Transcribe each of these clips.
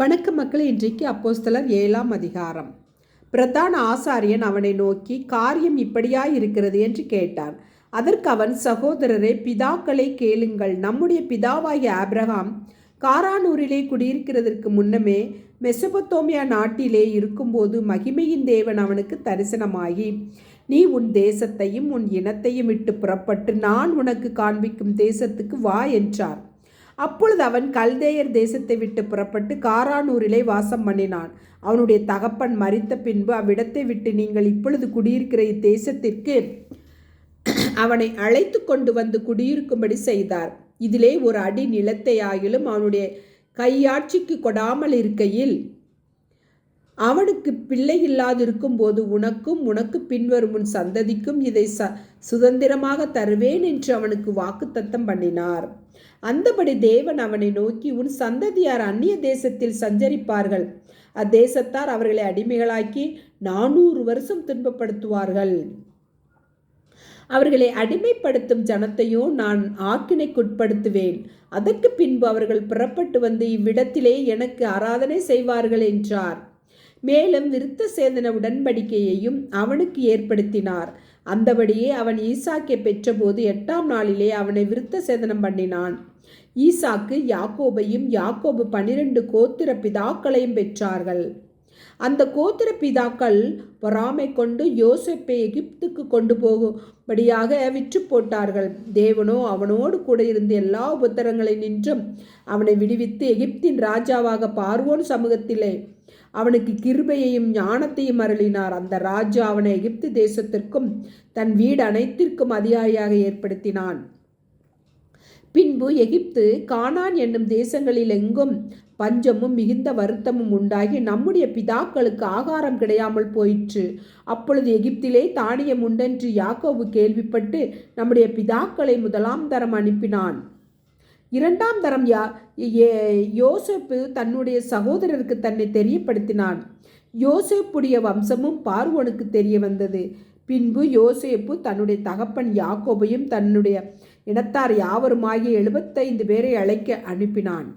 வணக்க மக்கள் இன்றைக்கு அப்போஸ்தலர் ஏழாம் அதிகாரம். பிரதான ஆசாரியன் அவனை நோக்கி காரியம் இப்படியாய் இருக்கிறது என்று கேட்டான். அதற்கு அவன் சகோதரரே பிதாக்களை கேளுங்கள். நம்முடைய பிதாவாகிய ஆப்ரஹாம் காரானூரிலே குடியிருக்கிறதற்கு முன்னமே மெசபத்தோமியா நாட்டிலே இருக்கும்போது மகிமையின் தேவன் அவனுக்கு தரிசனமாகி நீ உன் தேசத்தையும் உன் இனத்தையும் விட்டு புறப்பட்டு நான் உனக்கு காண்பிக்கும் தேசத்துக்கு வா என்றார். அப்பொழுது அவன் கல்தேயர் தேசத்தை விட்டு புறப்பட்டு காரானூரிலே வாசம் பண்ணினான். அவனுடைய தகப்பன் மறித்த பின்பு அவ்விடத்தை விட்டு நீங்கள் இப்பொழுது குடியிருக்கிற இத்தேசத்திற்கு அவனை அழைத்து கொண்டு வந்து குடியிருக்கும்படி செய்தார். இதிலே ஒரு அடி நிலத்தை ஆகிலும் அவனுடைய கையாட்சிக்கு கொடாமல் இருக்கையில் அவனுக்கு பிள்ளை இல்லாதிருக்கும் போது உனக்கும் உனக்கு பின்வரும் உன் சந்ததிக்கும் இதை ச சுதந்திரமாக தருவேன் என்று அவனுக்கு வாக்குத்தத்தம் பண்ணினார். அந்தபடி தேவன் அவனை நோக்கி உன் சந்ததியார் அந்நிய தேசத்தில் சஞ்சரிப்பார்கள். அத்தேசத்தார் அவர்களை அடிமைகளாக்கி நானூறு வருஷம் துன்பப்படுத்துவார்கள். அவர்களை அடிமைப்படுத்தும் ஜனத்தையோ நான் ஆக்கினைக்குட்படுத்துவேன். அதற்கு பின்பு அவர்கள் புறப்பட்டு வந்து இவ்விடத்திலே எனக்கு ஆராதனை செய்வார்கள் என்றார். மேலும் விருத்த சேதன உடன்படிக்கையையும் அவனுக்கு ஏற்படுத்தினார். அந்தபடியே அவன் ஈசாக்கை பெற்றபோது எட்டாம் நாளிலே அவனை விருத்த சேதனம் பண்ணினான். ஈசாக்கு யாக்கோபையும் யாக்கோபு பனிரெண்டு கோத்திர பிதாக்களையும் பெற்றார்கள். அந்த கோத்திர பிதாக்கள் பொறாமை கொண்டு யோசிப்பை எகிப்துக்கு கொண்டு போகும்படியாக விற்று போட்டார்கள். தேவனோ அவனோடு கூட இருந்த எல்லா உபத்திரங்களை நின்றும் அவனை விடுவித்து எகிப்தின் ராஜாவாக பார்வோன் சமூகத்திலே அவனுக்கு கிருபையையும் ஞானத்தையும் அருளினார். அந்த ராஜா அவனை எகிப்து தேசத்திற்கும் தன் வீடு அனைத்திற்கும் அதிகாரியாக ஏற்படுத்தினான். பின்பு எகிப்து கானான் என்னும் தேசங்களில் எங்கும் பஞ்சமும் மிகுந்த வருத்தமும் உண்டாகி நம்முடைய பிதாக்களுக்கு ஆகாரம் கிடையாமல் போயிற்று. அப்பொழுது எகிப்திலே தானியம் உண்டென்று யாக்கோவு கேள்விப்பட்டு நம்முடைய பிதாக்களை முதலாம் தரம் அனுப்பினான். இரண்டாம் தரம் யா யோசப்பு தன்னுடைய சகோதரருக்கு தன்னை தெரியப்படுத்தினான். யோசேப்புடைய வம்சமும் பார்வோனுக்கு தெரிய வந்தது. பின்பு யோசேப்பு தன்னுடைய தகப்பன் யாக்கோபையும் தன்னுடைய இனத்தார் யாவருமாகிய எழுபத்தைந்து பேரை அழைக்க அனுப்பினான்.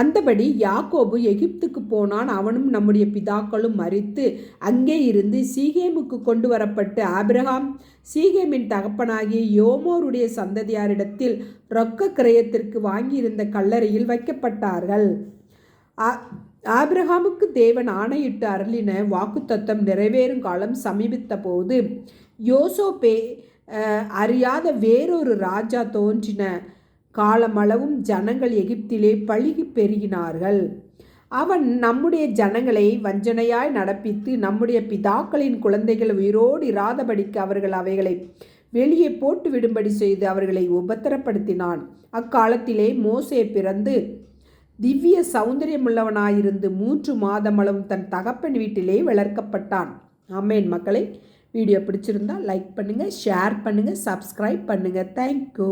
அந்தபடி யாக்கோபு எகிப்துக்கு போனான். அவனும் நம்முடைய பிதாக்களும் மறித்து அங்கே இருந்து சீகேமுக்கு கொண்டு வரப்பட்டு ஆபிரகாம் சீகேமின் தகப்பனாகிய யோமோருடைய சந்ததியாரிடத்தில் ரொக்க கிரயத்திற்கு வாங்கியிருந்த கல்லறையில் வைக்கப்பட்டார்கள். ஆபிரகாமுக்கு தேவன் ஆணையிட்டு அருளின வாக்குத்தத்தம் நிறைவேறும் காலம் சமீபித்த போது யோசோபே அறியாத வேறொரு ராஜா தோன்றின. காலமளவும் ஜனங்கள் எகிப்திலே பழுகி பெருகினார்கள். அவன் நம்முடைய ஜனங்களை வஞ்சனையாய் நடப்பித்து நம்முடைய பிதாக்களின் குழந்தைகள் உயிரோடு இராதபடிக்கு அவர்கள் அவைகளை வெளியே போட்டு விடும்படி செய்து அவர்களை உபத்திரப்படுத்தினான். அக்காலத்திலே மோசே பிறந்து திவ்ய சௌந்தரியமுள்ளவனாயிருந்து மூன்று மாதமளவும் தன் தகப்பன் வீட்டிலே வளர்க்கப்பட்டான். ஆமேன் மக்களை. வீடியோ பிடிச்சிருந்தா லைக் பண்ணுங்கள் ஷேர் பண்ணுங்கள் சப்ஸ்கிரைப் பண்ணுங்கள் தேங்க்யூ.